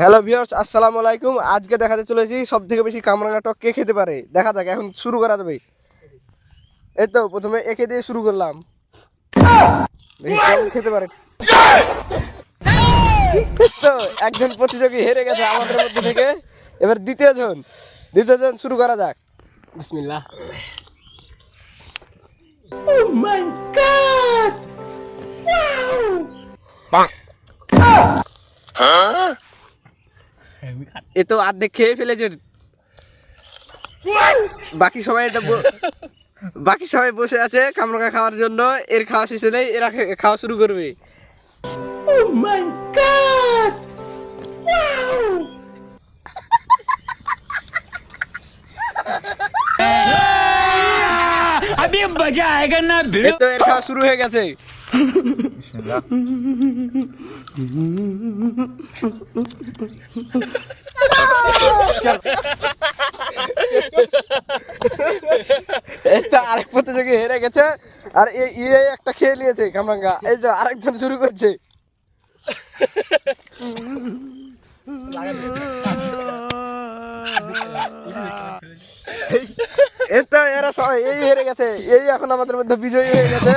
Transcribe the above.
Hello viewers আসসালামু আলাইকুম। আজকে দেখাতে চলেছি সব থেকে বেশি কামরাঙা টক কে খেতে পারে? দেখা যাক এখন শুরু করা যাবে। এই তো প্রথমে একে দিয়ে শুরু করলাম। খেতে পারে? এই তো একজন প্রতিযোগী হেরে গেছে আমাদের মধ্যে থেকে। এবার দ্বিতীয় জন। দ্বিতীয় জন শুরু করা যাক। বিসমিল্লাহ। এ তো অর্ধেক খেয়ে ফেলেছে। বাকি সবাই বাকি সবাই বসে আছে কামরাঙা খাওয়ার জন্য। এর খাওয়া শেষে নেই, এরা খাওয়া শুরু করবে। अभी मजा आएगा ना এই তো এর খাওয়া শুরু হয়ে গেছে এই তো আরেক প্রতিযোগী হেরে গেছে আর এ ইয়ে একটা খেয়ে নিয়েছে কামরাঙ্গা এই তো আরেকজন শুরু করছে এই তো এরা সবাই এই হেরে গেছে। এই এখন আমাদের মধ্যে বিজয়ী হয়ে গেছে।